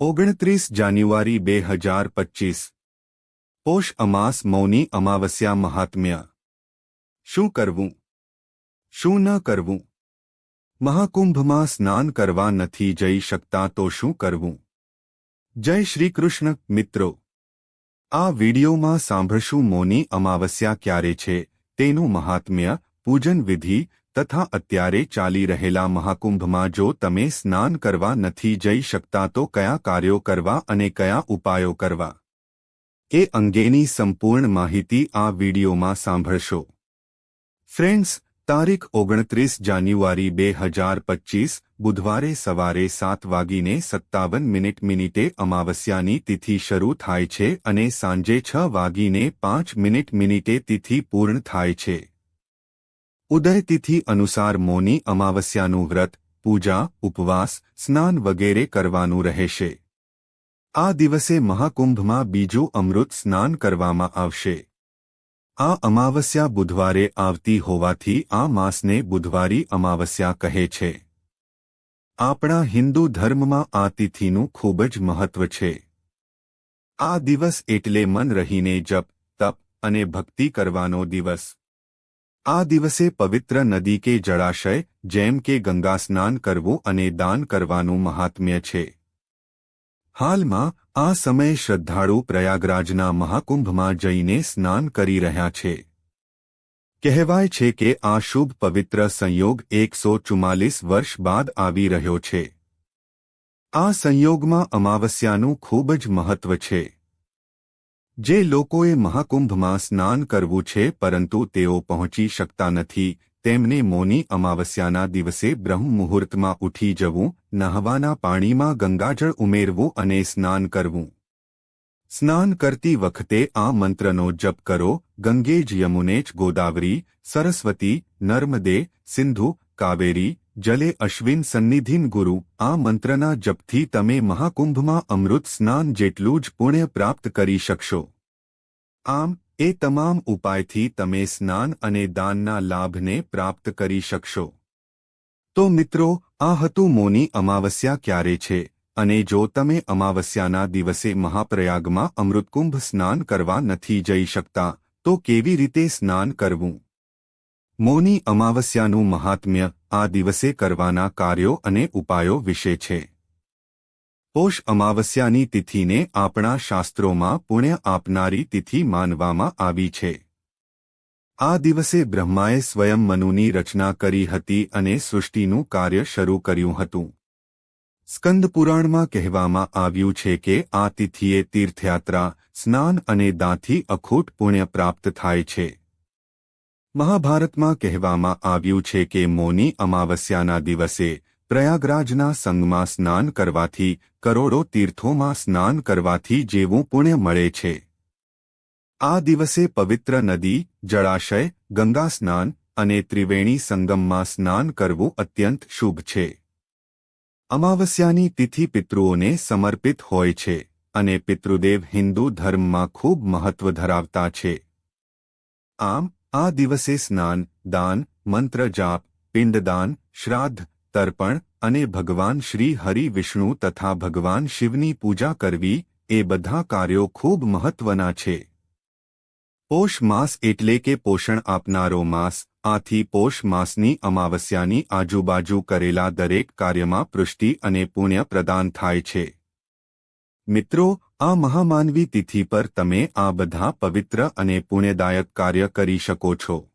ઓગણત્રીસ જાન્યુઆરી બે હજાર પચીસ. પોષ અમાસ મૌની અમાવસ્યા મહાત્મ્ય. શું કરવું? શું ન કરવું? મહાકુંભમાં સ્નાન કરવા નથી જઈ શકતા તો શું કરવું? જય શ્રી કૃષ્ણ, મિત્રો. આ વિડિયોમાં સાંભળશું મૌની અમાવસ્યા ક્યારે છે, તેનું મહાત્મ્ય, પૂજન વિધિ તથા અત્યારે ચાલી રહેલા મહાકુંભમાં જો તમે સ્નાન કરવા નથી જઈ શકતા તો કયા કાર્યો કરવા અને કયા ઉપાયો કરવા? એ અંગેની સંપૂર્ણ માહિતી આ વિડીયોમાં સાંભળશો. ફ્રેન્ડ્સ, તારીખ ઓગણત્રીસ જાન્યુઆરી બે હજાર પચીસ, બુધવારે સવારે સાત વાગીને સત્તાવન મિનિટ મિનિટે અમાવસ્યાની તિથિ શરૂ થાય છે અને સાંજે છ વાગીને પાંચ મિનિટ મિનિટે તિથિ પૂર્ણ થાય છે. ઉદયતિથિ અનુસાર મોની અમાવસ્યાનું વ્રત, પૂજા, ઉપવાસ, સ્નાન વગેરે કરવાનું રહેશે. આ દિવસે મહાકુંભમાં બીજું અમૃત સ્નાન કરવામાં આવશે. આ અમાવસ્યા બુધવારે આવતી હોવાથી આ માસને બુધવારી અમાવસ્યા કહે છે. આપણા હિન્દુ ધર્મમાં આ તિથિનું ખૂબ જ મહત્વ છે. આ દિવસ એટલે મન રહીને જપ, તપ અને ભક્તિ કરવાનો દિવસ. આ દિવસે પવિત્ર નદી કે જળાશય, જેમ કે ગંગા સ્નાન કરવું અને દાન કરવાનું મહાત્મ્ય છે. હાલમાં, આ સમયે શ્રદ્ધાળુ પ્રયાગરાજના મહાકુંભમાં જઈને સ્નાન કરી રહ્યા છે. કહેવાય છે કે આ શુભ પવિત્ર સંયોગ એકસો ચુમ્માલીસ વર્ષ બાદ આવી રહ્યો છે. આ સંયોગમાં અમાવસ્યાનું ખૂબ જ મહત્વ છે. જે લોકોએ મહાકુંભમાં સ્નાન કરવું છે પરંતુ તેઓ પહોંચી શકતા નથી, તેમને મોની અમાવસ્યાના દિવસે બ્રહ્મ મુહૂર્તમાં ઉઠી જવું, નહવાના પાણીમાં ગંગાજળ ઉમેરવું અને સ્નાન કરવું. સ્નાન કરતી વખતે આ મંત્રનો જપ કરો ગંગેજ યમુનેજ ગોદાવરી, સરસ્વતી, નર્મદે, સિંધુ, કાવેરી જલે અશ્વિન સન્નિધિન ગુરુ, આ મંત્રના જપથી તમે મહાકુંભમાં અમૃત સ્નાન જેટલું જ પુણ્ય પ્રાપ્ત કરી શકશો. આમ, એ તમામ ઉપાયથી તમે સ્નાન અને દાનના લાભને પ્રાપ્ત કરી શકશો. તો મિત્રો, આ હતું મોની અમાવસ્યા ક્યારે છે? અને જો તમે અમાવસ્યાના દિવસે મહાપ્રયાગમાં અમૃતકુંભ સ્નાન કરવા નથી જઈ શકતા, તો કેવી રીતે સ્નાન કરવું? મોની અમાવસ્યાનું મહાત્મ્ય આ દિવસે કરવાના કાર્યો અને ઉપાયો વિશે છે. પોષ અમાવસ્યાની તિથિને આપણા શાસ્ત્રોમાં પુણ્ય આપનારી તિથિ માનવામાં આવી છે. આ દિવસે બ્રહ્માએ સ્વયં મનુની રચના કરી હતી અને સૃષ્ટિનું કાર્ય શરૂ કર્યું હતું. સ્કંદપુરાણમાં કહેવામાં આવ્યું છે કે આ તિથિએ તીર્થયાત્રા, સ્નાન અને દાંથી અખૂટ પુણ્ય પ્રાપ્ત થાય છે. મહાભારતમાં કહેવામાં આવ્યું છે કે મોની અમાવસ્યાના દિવસે પ્રયાગરાજના સંગમાં સ્નાન કરવાથી, કરોડો તીર્થોમાં સ્નાન કરવાથી જેવું પુણ્ય મળે છે. આ દિવસે પવિત્ર નદી, જળાશય, ગંગા સ્નાન અને ત્રિવેણી સંગમમાં સ્નાન કરવું અત્યંત શુભ છે. અમાવસ્યાની તિથિ પિતૃઓને સમર્પિત હોય છે અને પિતૃદેવ હિન્દુ ધર્મમાં ખૂબ મહત્વ ધરાવતા છે. આમ આ દિવસે સ્નાન, દાન, મંત્ર જાપ, પિંડદાન, શ્રાદ્ધ, તર્પણ અને ભગવાન શ્રી હરિ વિષ્ણુ તથા ભગવાન શિવની પૂજા કરવી, એ બધા કાર્યો ખૂબ મહત્વના છે. પોષ માસ એટલે કે પોષણ આપનારો માસ, આથી પોષ માસની અમાવસ્યાની આજુબાજુ કરેલા દરેક કાર્યમાં પૃષ્ટિ અને પુણ્ય પ્રદાન થાય છે. મિત્રો, આ મહામાનવી તિથિ પર તમે આ બધા પવિત્ર અને પુણ્યદાયક કાર્ય કરી શકો છો.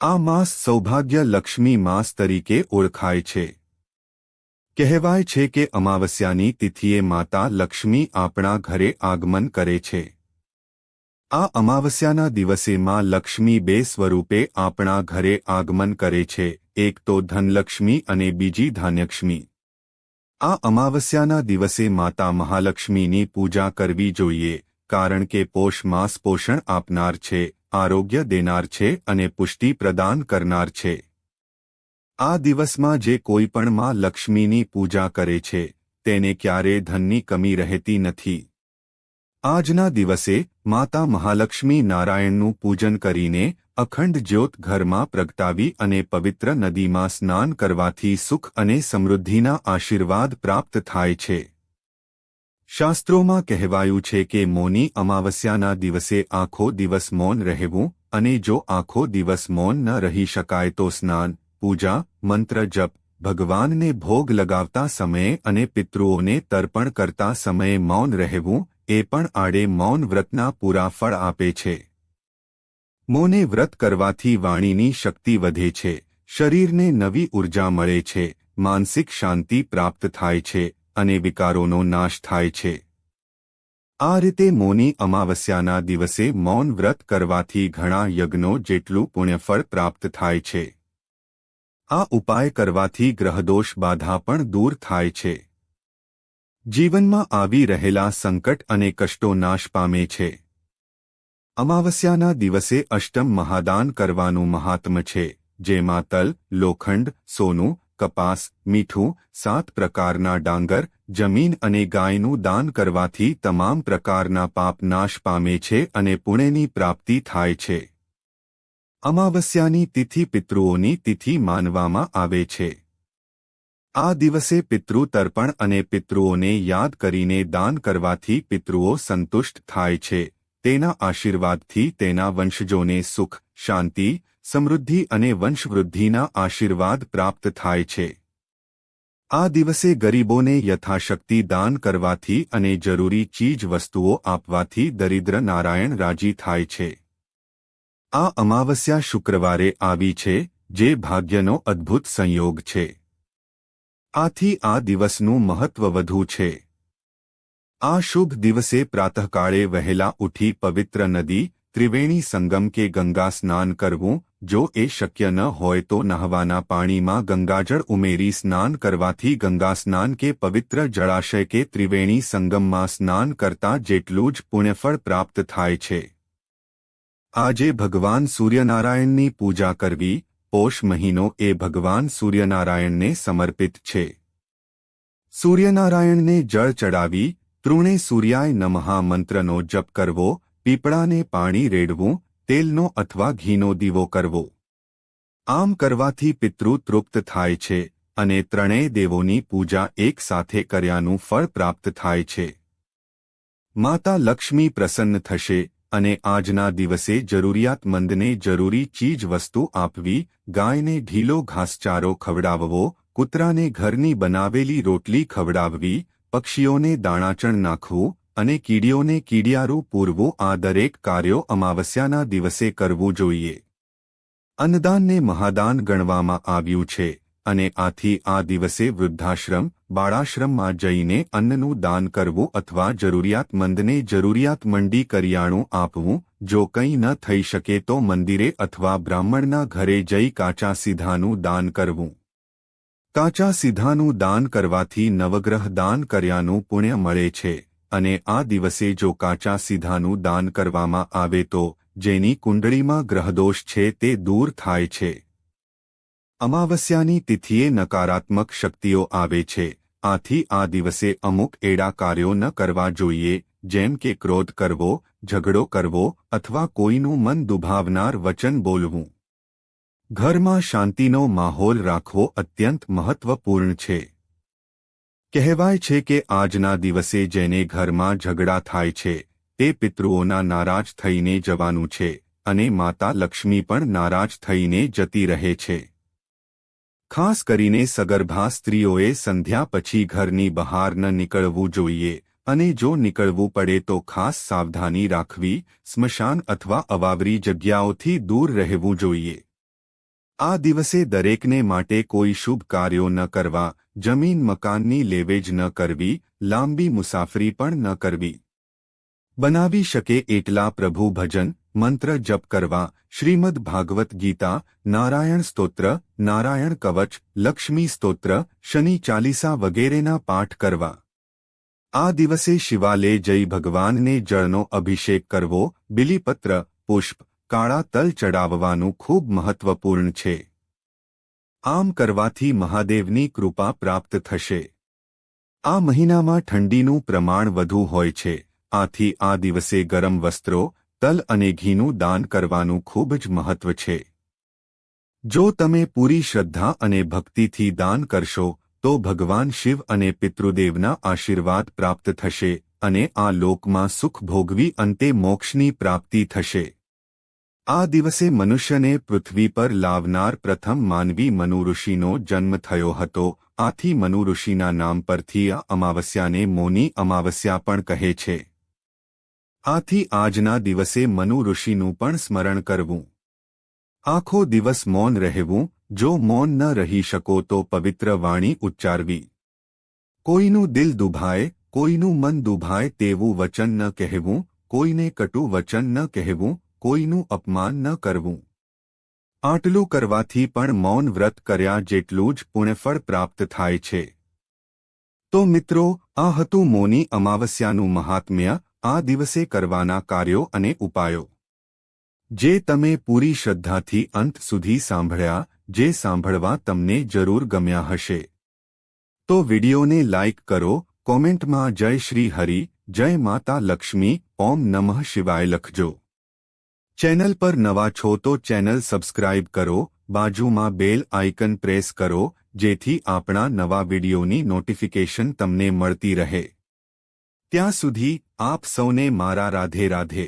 આ માસ સૌભાગ્ય લક્ષ્મી માસ તરીકે ઓળખાય છે. કહેવાય છે કે અમાવસ્યાની તિથિએ માતા લક્ષ્મી આપણા ઘરે આગમન કરે છે. આ અમાવસ્યાના દિવસે માં લક્ષ્મી બે સ્વરૂપે આપણા ઘરે આગમન કરે છે, એક તો ધનલક્ષ્મી અને બીજી ધાન્યક્ષ્મી આ અમાવસ્યાના દિવસે માતા મહાલક્ષ્મીની પૂજા કરવી જોઈએ, કારણ કે પોષ માસ પોષણ આપનાર છે, આરોગ્ય દેનાર છે અને પુષ્ટિ પ્રદાન કરનાર છે. આ દિવસમાં જે કોઈ પણ માં લક્ષ્મીની પૂજા કરે છે, તેને ક્યારેય ધનની કમી રહેતી નથી. આજના દિવસે માતા મહાલક્ષ્મી નારાયણનું પૂજન કરીને અખંડ જ્યોત ઘરમાં પ્રગટાવી અને પવિત્ર નદીમાં સ્નાન કરવાથી સુખ અને સમૃદ્ધિના આશીર્વાદ પ્રાપ્ત થાય છે. શાસ્ત્રોમાં કહેવાયું છે કે મૌની અમાવસ્યાના દિવસે આખો દિવસ મૌન રહેવું અને જો આખો દિવસ મૌન ન રહી શકાય તો સ્નાન, પૂજા, મંત્ર જપ, ભગવાનને ભોગ લગાવતા સમયે અને પિતૃઓને તર્પણ કરતા સમયે મૌન રહેવું એ પણ આડે મૌન વ્રતના પૂરા ફળ આપે છે. મૌને વ્રત કરવાથી વાણીની શક્તિ વધે છે, શરીરને નવી ઊર્જા મળે છે, માનસિક શાંતિ પ્રાપ્ત થાય છે અને વિકારોનો નાશ થાય છે. આ રીતે મૌની અમાવસ્યાના દિવસે મૌન વ્રત કરવાથી ઘણા યજ્ઞો જેટલું પુણ્યફળ પ્રાપ્ત થાય છે. આ ઉપાય કરવાથી ગ્રહદોષ બાધા પણ દૂર થાય છે. જીવનમાં આવી રહેલા સંકટ અને કષ્ટો નાશ પામે છે. અમાવસ્યાના દિવસે અષ્ટમ મહાદાન કરવાનું મહાત્મ છે, જેમાં તલ, લોખંડ, સોનું, કપાસ, મીઠું, સાત પ્રકારના ડાંગર, જમીન અને ગાયનું દાન કરવાથી તમામ પ્રકારના પાપ નાશ પામે છે અને પુણ્યની પ્રાપ્તિ થાય છે. અમાવસ્યાની તિથિ પિતૃઓની તિથિ માનવામાં આવે છે. આ દિવસે પિતૃ તર્પણ અને પિતૃઓને યાદ કરીને દાન કરવાથી પિતૃઓ સંતુષ્ટ થાય છે. તેના આશીર્વાદથી તેના વંશજોને સુખ, શાંતિ, સમૃદ્ધિ અને વંશવૃદ્ધિના આશીર્વાદ પ્રાપ્ત થાય છે. આ દિવસે ગરીબોને યથાશક્તિ દાન કરવાથી અને જરૂરી ચીજ વસ્તુઓ આપવાથી દરિદ્ર નારાયણ રાજી થાય છે. આ અમાવસ્યા શુક્રવારે આવી છે, જે ભાગ્યનો અદ્ભુત સંયોગ છે. આથી આ દિવસનું મહત્વ વધુ છે. આ શુભ દિવસે પ્રાતઃકાળે વહેલા ઉઠી પવિત્ર નદી, ત્રિવેણી સંગમ કે ગંગા સ્નાન કરવું, જો એ શક્ય ન હોય તો નહવાના પાણીમાં ગંગાજળ ઉમેરી સ્નાન કરવાથી ગંગા સ્નાન કે પવિત્ર જળાશય કે ત્રિવેણી સંગમમાં સ્નાન કરતા જેટલું જ પુણ્યફળ પ્રાપ્ત થાય છે. આજે ભગવાન સૂર્યનારાયણની પૂજા કરવી, પોષ મહિનો એ ભગવાન સૂર્યનારાયણને સમર્પિત છે. સૂર્યનારાયણને જળ ચડાવી તૃણે સૂર્યાય નમઃ મંત્રનો જપ કરવો, પીપળાને પાણી રેડવું, તેલનો અથવા ઘીનો દીવો કરવો. આમ કરવાથી પિતૃ તૃપ્ત થાય છે અને ત્રણેય દેવોની પૂજા એક સાથે કર્યાનું ફળ પ્રાપ્ત થાય છે. માતા લક્ષ્મી પ્રસન્ન થશે અને આજના દિવસે જરૂરિયાતમંદને જરૂરી ચીજ વસ્તુ આપવી, ગાયને ઢીલો ઘાસચારો ખવડાવવો, કૂતરાને ઘરની બનાવેલી રોટલી ખવડાવવી પક્ષીઓને દાણાચણ નાખવું અને કીડીઓને કીડિયારું પૂરવું આ દરેક કાર્યો અમાવસ્યાના દિવસે કરવું જોઈએ. અન્નદાનને મહાદાન ગણવામાં આવ્યું છે અને આથી આ દિવસે વૃદ્ધાશ્રમ, બાળાશ્રમમાં જઈને અન્નનું દાન કરવું અથવા જરૂરિયાતમંદને જરૂરિયાત મંડી કરિયાણું આપવું, જો કંઈ ન થઈ શકે તો મંદિરે અથવા બ્રાહ્મણના ઘરે જઈ કાચા સીધાનું દાન કરવું. કાચા સીધાનું દાન કરવાથી નવગ્રહ દાન કર્યાનું પુણ્ય મળે છે, અને આ દિવસે જો કાચા સીધાનું દાન કરવામાં આવે તો, જેની કુંડળીમાં ગ્રહદોષ છે તે દૂર થાય છે. અમાવસ્યાની તિથિએ નકારાત્મક શક્તિઓ આવે છે, આથી આ દિવસે અમુક એડા કાર્યો ન કરવા જોઈએ, જેમ કે ક્રોધ કરવો, ઝઘડો કરવો, અથવા કોઈનું મન દુભાવનાર વચન બોલવું. ઘરમાં શાંતિનો માહોલ રાખવો અત્યંત મહત્વપૂર્ણ છે. કહેવાય છે કે આજના દિવસે જેને ઘરમાં ઝઘડા થાય છે, તે પિતૃઓના નારાજ થઈને જવાનું છે અને માતા લક્ષ્મી પણ નારાજ થઈને જતી રહે છે. ખાસ કરીને સગર્ભા સ્ત્રીઓએ સંધ્યા પછી ઘરની બહાર ન નીકળવું જોઈએ અને જો નીકળવું પડે તો ખાસ સાવધાની રાખવી, સ્મશાન અથવા અવાવરી જગ્યાઓથી દૂર રહેવું જોઈએ. આ દિવસે દરેકને માટે કોઈ શુભ કાર્યો ન કરવા, જમીન મકાનની લેવેજ ન કરવી, લાંબી મુસાફરી પણ ન કરવી. બનાવી શકે એટલા પ્રભુ ભજન, મંત્ર જપ કરવા, શ્રીમદ ભાગવત ગીતા, નારાયણ સ્તોત્ર, નારાયણ કવચ, લક્ષ્મી સ્તોત્ર, શનિ ચાલીસા વગેરેના પાઠ કરવા. આ દિવસે શિવાલય જઈ ભગવાનને જળનો અભિષેક કરવો, બિલીપત્ર, પુષ્પ કાળા તલ ચડાવવાનું ખૂબ મહત્વપૂર્ણ છે. આમ કરવાથી મહાદેવની કૃપા પ્રાપ્ત થશે. આ મહિનામાં ઠંડીનું પ્રમાણ વધુ હોય છે. આથી આ દિવસે ગરમ વસ્ત્રો, તલ અને ઘીનું દાન કરવાનું ખૂબ જ મહત્વ છે. જો તમે પૂરી શ્રદ્ધા અને ભક્તિથી દાન કરશો, તો ભગવાન શિવ અને પિતૃદેવના આશીર્વાદ પ્રાપ્ત થશે અને આ લોકમાં સુખ ભોગવી અંતે મોક્ષની પ્રાપ્તિ થશે. આ દિવસે મનુષ્યને પૃથ્વી પર લાવનાર પ્રથમ માનવી મનુ ઋષિનો જન્મ થયો હતો. આથી મનુ ઋષિના નામ પરથી આ અમાવસ્યાને મોની અમાવસ્યા પણ કહે છે. આથી આજના દિવસે મનુ ઋષિનું પણ સ્મરણ કરવું. આખો દિવસ મૌન રહેવું. જો મૌન ન રહી શકો તો પવિત્ર વાણી ઉચ્ચારવી. કોઈનું દિલ દુભાય, કોઈનું મન દુભાય તેવું વચન ન કહેવું. કોઈને કટુ વચન ન કહેવું. કોઈનું અપમાન ન કરવું. આટલું કરવાથી પણ મૌન વ્રત કર્યા જેટલું જ પુણ્યફળ પ્રાપ્ત થાય છે. તો મિત્રો, આ હતું મૌની અમાવસ્યાનું મહાત્મ્ય, આ દિવસે કરવાના કાર્યો અને ઉપાયો. જે તમે પૂરી શ્રદ્ધાથી અંત સુધી સાંભળ્યા, જે સાંભળવા તમને જરૂર ગમ્યા હશે. તો વિડિયોને લાઇક કરો, કોમેન્ટમાં જય શ્રી હરિ, જય માતા લક્ષ્મી, ઓમ નમઃ શિવાય લખજો. ચેનલ પર નવા છો તો ચેનલ સબસ્ક્રાઇબ કરો, બાજુમાં બેલ આઇકન પ્રેસ કરો, જેથી આપણા નવા વિડિયોની નોટિફિકેશન તમને મળતી રહે. ત્યાં સુધી આપ સૌને મારા રાધે રાધે.